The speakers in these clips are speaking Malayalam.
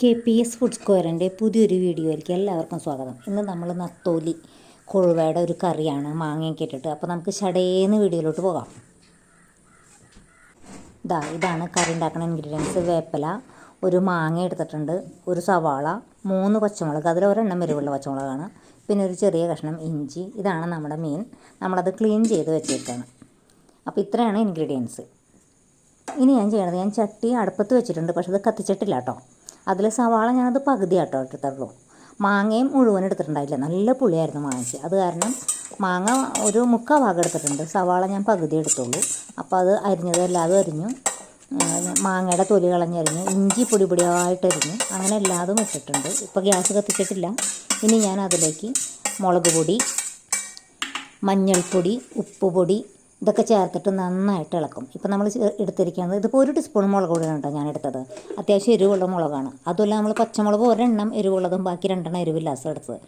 കെ പി എസ് ഫുഡ് സ്ക്വയറിന്റെ പുതിയൊരു വീഡിയോയിലേക്ക് എല്ലാവർക്കും സ്വാഗതം. ഇന്ന് നമ്മൾ നത്തോലി കൊഴുവയുടെ ഒരു കറിയാണ് മാങ്ങയൊക്കെ ഇട്ടിട്ട്. അപ്പോൾ നമുക്ക് ഷടേന്ന് വീഡിയോയിലോട്ട് പോകാം. ഇതാ ഇതാണ് കറി ഉണ്ടാക്കുന്ന ഇൻഗ്രീഡിയൻസ് വേപ്പില ഒരു മാങ്ങ എടുത്തിട്ടുണ്ട് ഒരു സവാള മൂന്ന് പച്ചമുളക് അതിൽ ഒരെണ്ണം എരിവുള്ള പച്ചമുളകാണ്. പിന്നെ ഒരു ചെറിയ കഷ്ണം ഇഞ്ചി. ഇതാണ് നമ്മുടെ മീൻ നമ്മളത് ക്ലീൻ ചെയ്ത് വെച്ചിട്ടാണ് അപ്പോൾ ഇത്രയാണ് ഇൻഗ്രീഡിയൻസ് ഇനി ഞാൻ ചെയ്യണത് ഞാൻ ചട്ടി അടുപ്പത്ത് വെച്ചിട്ടുണ്ട് പക്ഷെ അത് കത്തിച്ചിട്ടില്ല കേട്ടോ. അതിൽ സവാള ഞാനത് പകുതി ആട്ടോ മാങ്ങയും മുഴുവൻ എടുത്തിട്ടുണ്ടായില്ല നല്ല പുളിയായിരുന്നു മാങ്ങയ്ക്ക്. അത് കാരണം മാങ്ങ ഒരു മുക്കാൽ ഭാഗം എടുത്തിട്ടുണ്ട്. സവാള ഞാൻ പകുതി എടുത്തുള്ളൂ. അപ്പോൾ അത് അരിഞ്ഞത് എല്ലാതും അരിഞ്ഞു. മാങ്ങയുടെ തൊലി കളഞ്ഞരിഞ്ഞു ഇഞ്ചി പൊടി പൊടിയായിട്ട് അരിഞ്ഞു. അങ്ങനെ എല്ലാതും ഇട്ടിട്ടുണ്ട്. ഇപ്പോൾ ഗ്യാസ് കത്തിച്ചിട്ടില്ല. ഇനി ഞാൻ അതിലേക്ക് മുളക് പൊടി മഞ്ഞൾപ്പൊടി ഉപ്പുപൊടി ഇതൊക്കെ ചേർത്തിട്ട് നന്നായിട്ട് ഇളക്കും. ഇപ്പോൾ നമ്മൾ എടുത്തിരിക്കുന്നത് ഇതിപ്പോൾ ഒരു ടീസ്പൂൺ മുളക് പൊടിയാണ് കേട്ടോ ഞാൻ എടുത്തത്. അത്യാവശ്യം എരിവുള്ള മുളകാണ്. അതുമല്ല നമ്മൾ പച്ചമുളക് ഒരെണ്ണം എരിവുള്ളതും ബാക്കി രണ്ടെണ്ണം എരിവില്ലാസം എടുത്തത്.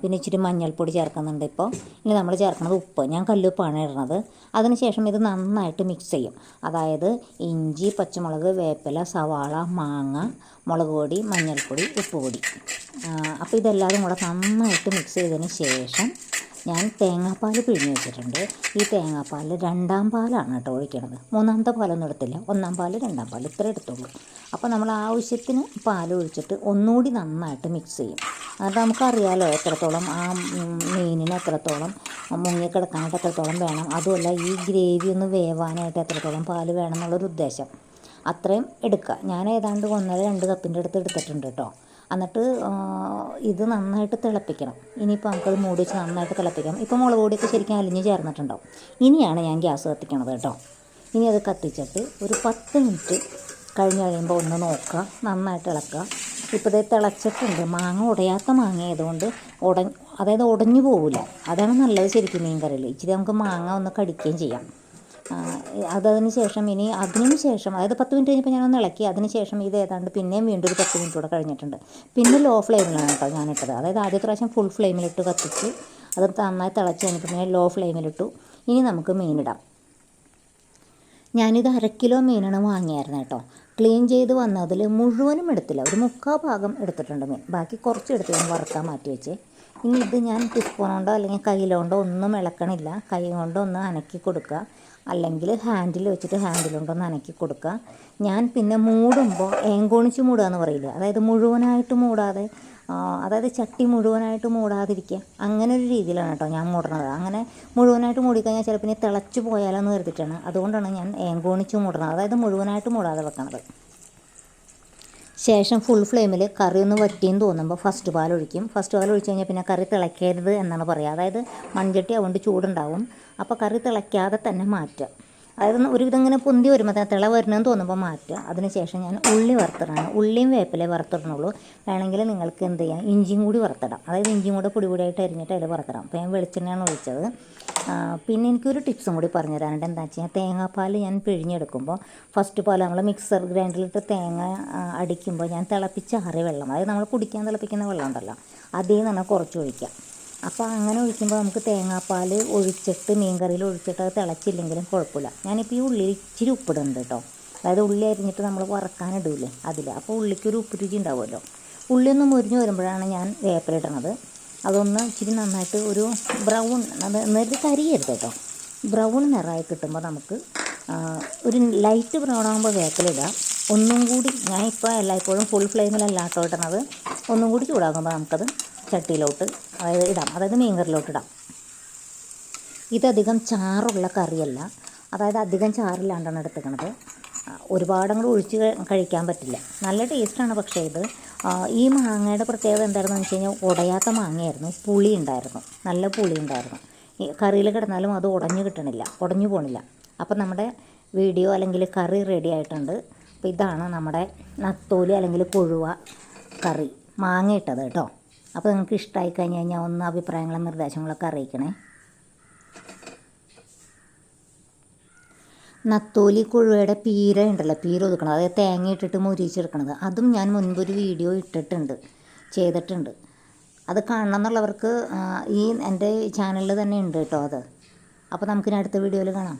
പിന്നെ ഇച്ചിരി മഞ്ഞൾപ്പൊടി ചേർക്കുന്നുണ്ട് ഇപ്പോൾ. ഇനി നമ്മൾ ചേർക്കുന്നത് ഉപ്പ്. ഞാൻ കല്ലുപ്പാണ് ഇടുന്നത്. അതിനുശേഷം ഇത് നന്നായിട്ട് മിക്സ് ചെയ്യും. അതായത് ഇഞ്ചി പച്ചമുളക് വേപ്പില സവാള മാങ്ങ മുളക് പൊടി മഞ്ഞൾപ്പൊടി ഉപ്പ് പൊടി. അപ്പോൾ ഇതെല്ലാവരും കൂടെ നന്നായിട്ട് മിക്സ് ചെയ്തതിന് ശേഷം ഞാൻ തേങ്ങാപ്പാൽ പിഴിഞ്ഞ് വെച്ചിട്ടുണ്ട്. ഈ തേങ്ങാപ്പാൽ രണ്ടാം പാലാണ് കേട്ടോ ഒഴിക്കണത്. മൂന്നാമത്തെ പാലൊന്നും എടുത്തില്ല. ഒന്നാം പാൽ രണ്ടാം പാൽ ഇത്ര എടുത്തുള്ളൂ. അപ്പോൾ നമ്മൾ ആവശ്യത്തിന് പാൽ ഒഴിച്ചിട്ട് ഒന്നുകൂടി നന്നായിട്ട് മിക്സ് ചെയ്യും. അത് നമുക്കറിയാലോ എത്രത്തോളം ആ മീനിന് എത്രത്തോളം മുങ്ങിക്കിടക്കാനായിട്ട് എത്രത്തോളം വേണം. അതുമല്ല ഈ ഗ്രേവി ഒന്ന് വേവാനായിട്ട് എത്രത്തോളം പാൽ വേണം എന്നുള്ളൊരു ഉദ്ദേശം. അത്രയും എടുക്കുക. ഞാൻ ഏതാണ്ട് ഒന്നര രണ്ട് കപ്പിന്റെ അടുത്ത് എടുത്തിട്ടുണ്ട് കേട്ടോ. എന്നിട്ട് ഇത് നന്നായിട്ട് തിളപ്പിക്കണം. ഇനിയിപ്പോൾ നമുക്കത് മൂടി വെച്ച് നന്നായിട്ട് തിളപ്പിക്കാം ഇപ്പോൾ മുളക് പൊടിയൊക്കെ ശരിക്കും അലിഞ്ഞ് ചേർന്നിട്ടുണ്ടാവും. ഇനിയാണ് ഞാൻ ഗ്യാസ് കത്തിക്കണത് കേട്ടോ. ഇനി അത് കത്തിച്ചിട്ട് ഒരു പത്ത് മിനിറ്റ് കഴിഞ്ഞ് കഴിയുമ്പോൾ ഒന്ന് നോക്കുക. നന്നായിട്ട് ഇളക്കുക. ഇപ്പോൾ ഇത് തിളച്ചിട്ടുണ്ട്. മാങ്ങ ഉടയാത്ത മാങ്ങ ആയതുകൊണ്ട് ഉട അതായത് ഉടഞ്ഞു പോവില്ല അതാണ് നല്ലത് ശരിക്കും മീൻ കറിയിൽ ഇച്ചിരി നമുക്ക് മാങ്ങ ഒന്ന് കടിക്കുകയും ചെയ്യാം. അതതിന് ശേഷം ഇനി അതിനു ശേഷം അതായത് പത്ത് മിനിറ്റ് കഴിഞ്ഞപ്പോൾ ഞാനൊന്ന് ഇളക്കി അതിന് ശേഷം ഇത് ഏതാണ്ട് പിന്നെയും വീണ്ടും ഒരു പത്ത് മിനിറ്റ് കൂടെ കഴിഞ്ഞിട്ടുണ്ട്. പിന്നെ ലോ ഫ്ലെയിമിലാണ് കേട്ടോ ഞാനിട്ടത്. അതായത് ആദ്യത്തെ പ്രാവശ്യം ഫുൾ ഫ്ലെയിമിലിട്ട് കത്തിച്ച് അത് നന്നായി തിളച്ച് കഴിഞ്ഞപ്പോൾ പിന്നെ ലോ ഫ്ലെയിമിലിട്ടു ഇനി നമുക്ക് മീനിടാം. ഞാനിത് അര കിലോ മീനാണ് വാങ്ങിയായിരുന്നു കേട്ടോ. ക്ലീൻ ചെയ്ത് വന്നതിൽ മുഴുവനും എടുത്തില്ല. ഒരു മുക്കാൽ ഭാഗം എടുത്തിട്ടുണ്ട് മീൻ. ബാക്കി കുറച്ച് എടുത്ത് ഞാൻ വറുക്കാൻ മാറ്റി വെച്ചേ. ഇനി ഇത് ഞാൻ ടിസ്പൂൺ കൊണ്ടോ അല്ലെങ്കിൽ കയ്യിലോണ്ടോ ഒന്നും ഇളക്കണില്ല. കൈ കൊണ്ടോ ഒന്ന് അനക്കി കൊടുക്കുക അല്ലെങ്കിൽ ഹാൻഡിൽ വെച്ചിട്ട് ഹാൻഡിൽ കൊണ്ടൊന്ന് അനക്കി കൊടുക്കുക ഞാൻ പിന്നെ മൂടുമ്പോൾ ഏങ്കോണിച്ച് മൂടുക എന്ന് പറയില്ല? അതായത് മുഴുവനായിട്ട് മൂടാതെ അതായത് ചട്ടി മുഴുവനായിട്ട് മൂടാതിരിക്കുക അങ്ങനെ ഒരു രീതിയിലാണ് കേട്ടോ ഞാൻ മൂടണത്. അങ്ങനെ മുഴുവനായിട്ട് മൂടിക്കഴിഞ്ഞാൽ ചിലപ്പോൾ ഇനി തിളച്ച് പോയാലോന്ന് കരുതിയിട്ടാണ് അതുകൊണ്ടാണ് ഞാൻ ഏങ്കോണിച്ച് മൂടണത്. അതായത് മുഴുവനായിട്ട് മൂടാതെ വെക്കണത്. ശേഷം ഫുൾ ഫ്ലെയിമിൽ കറി ഒന്ന് വറ്റിയെന്ന് തോന്നുമ്പോൾ ഫസ്റ്റ് പാൽ ഒഴിക്കും. ഫസ്റ്റ് പാൽ ഒഴിച്ച് കഴിഞ്ഞാൽ പിന്നെ കറി തിളയ്ക്കരുത് എന്നാണ് പറയുക അതായത് മൺചട്ടി അതുകൊണ്ട് ചൂടുണ്ടാവും. അപ്പോൾ കറി തിളയ്ക്കാതെ തന്നെ മാറ്റുക. അതായത് ഒരുവിധം ഇങ്ങനെ പൊന്തി വരുമ്പോൾ തിള വരണമെന്ന് തോന്നുമ്പോൾ മാറ്റുക. അതിനുശേഷം ഞാൻ ഉള്ളി വറുത്തിടാണ്. ഉള്ളിയും വേപ്പിലേ വറുത്തിടണുള്ളൂ. വേണമെങ്കിൽ നിങ്ങൾക്ക് എന്ത് ചെയ്യാം? ഇഞ്ചിയും കൂടി വറുത്തിടാം. അതായത് ഇഞ്ചിയും കൂടെ പൊടി പൊടിയായിട്ട് അരിഞ്ഞിട്ട് അതിൽ വറുത്തിടാം. അപ്പോൾ ഞാൻ വെളിച്ചെണ്ണയാണ് ഒഴിച്ചത്. പിന്നെ എനിക്കൊരു ടിപ്സും കൂടി പറഞ്ഞു തരാനുണ്ട് എന്താ വെച്ച് കഴിഞ്ഞാൽ തേങ്ങാപ്പാൽ ഞാൻ പിഴിഞ്ഞെടുക്കുമ്പോൾ ഫസ്റ്റ് പാൽ നമ്മൾ മിക്സർ ഗ്രൈൻഡറിലിട്ട് തേങ്ങ അടിക്കുമ്പോൾ ഞാൻ തിളപ്പിച്ചാറിയ വെള്ളം അതായത് നമ്മൾ കുടിക്കാൻ തിളപ്പിക്കുന്ന വെള്ളം ഉണ്ടല്ലോ അതിൽ നിന്ന് കുറച്ച് ഒഴിക്കാം. അപ്പോൾ അങ്ങനെ ഒഴിക്കുമ്പോൾ നമുക്ക് തേങ്ങാപ്പാൽ ഒഴിച്ചിട്ട് മീൻ കറിയിൽ ഒഴിച്ചിട്ട് അത് തിളച്ചില്ലെങ്കിലും കുഴപ്പമില്ല. ഞാനിപ്പോൾ ഈ ഉള്ളിൽ ഇച്ചിരി ഉപ്പിടുന്നുണ്ട് കേട്ടോ. അതായത് ഉള്ളി അരിഞ്ഞിട്ട് നമ്മൾ വറക്കാനിടൂലേ അതിൽ അപ്പോൾ ഉള്ളിക്കൊരു ഉപ്പ് രുചി ഉണ്ടാവുമല്ലോ. ഉള്ളിയൊന്ന് മുരിഞ്ഞ് വരുമ്പോഴാണ് ഞാൻ വേപ്പിലിടണത് അതൊന്ന് ഇച്ചിരി നന്നായിട്ട് ഒരു ബ്രൗൺ അത് നേരത്തെ കരിയരുത് കേട്ടോ. ബ്രൗൺ നിറമായി കിട്ടുമ്പോൾ നമുക്ക് ഒരു ലൈറ്റ് ബ്രൗൺ ആകുമ്പോൾ വേക്കലിടാം ഒന്നും കൂടി ഞാൻ ഇപ്പോൾ എല്ലായ്പ്പോഴും ഫുൾ ഫ്ലെയിമിലല്ല കേട്ടോ ഒന്നും കൂടി ചൂടാകുമ്പോൾ നമുക്കത് ചട്ടിയിലോട്ട് അതായത് ഇടാം. അതായത് മീൻകറിയിലോട്ട് ഇടാം. ഇതധികം ചാറുള്ള കറിയല്ല. അതായത് അധികം ചാറില്ലാണ്ടാണ് എടുത്തേക്കണത്. ഒരുപാടങ്ങ് ഒഴിച്ച് കഴിക്കാൻ പറ്റില്ല. നല്ല ടേസ്റ്റാണ് പക്ഷേ ഇത്. ഈ മാങ്ങയുടെ പ്രത്യേകത എന്തായിരുന്നു വെച്ച് കഴിഞ്ഞാൽ ഉടയാത്ത മാങ്ങയായിരുന്നു. പുളി ഉണ്ടായിരുന്നു. നല്ല പുളി ഉണ്ടായിരുന്നു. കറിയിൽ കിടന്നാലും അത് ഉടഞ്ഞു കിട്ടണില്ല ഉടഞ്ഞു പോണില്ല. അപ്പം നമ്മുടെ വീഡിയോ അല്ലെങ്കിൽ കറി റെഡി ആയിട്ടുണ്ട്. അപ്പോൾ ഇതാണ് നമ്മുടെ നത്തോലി അല്ലെങ്കിൽ കൊഴുവ കറി മാങ്ങ ഇട്ടത് കേട്ടോ. അപ്പോൾ നിങ്ങൾക്ക് ഇഷ്ടമായി കഴിഞ്ഞ് കഴിഞ്ഞാൽ ഒന്ന് അഭിപ്രായങ്ങളും നിർദ്ദേശങ്ങളൊക്കെ അറിയിക്കണേ. നത്തോലി കുഴുവയുടെ പീര ഉണ്ടല്ലോ പീര ഒതുക്കണം. അതായത് തേങ്ങ ഇട്ടിട്ട് മുരിച്ചെടുക്കണത് അതും ഞാൻ മുൻപൊരു വീഡിയോ ഇട്ടിട്ടുണ്ട് ചെയ്തിട്ടുണ്ട്. അത് കാണണം എന്നുള്ളവർക്ക് ഈ എന്റെ ചാനലിൽ തന്നെ ഉണ്ട് കേട്ടോ അത്. അപ്പോൾ നമുക്കിനി അടുത്ത വീഡിയോയിൽ കാണാം.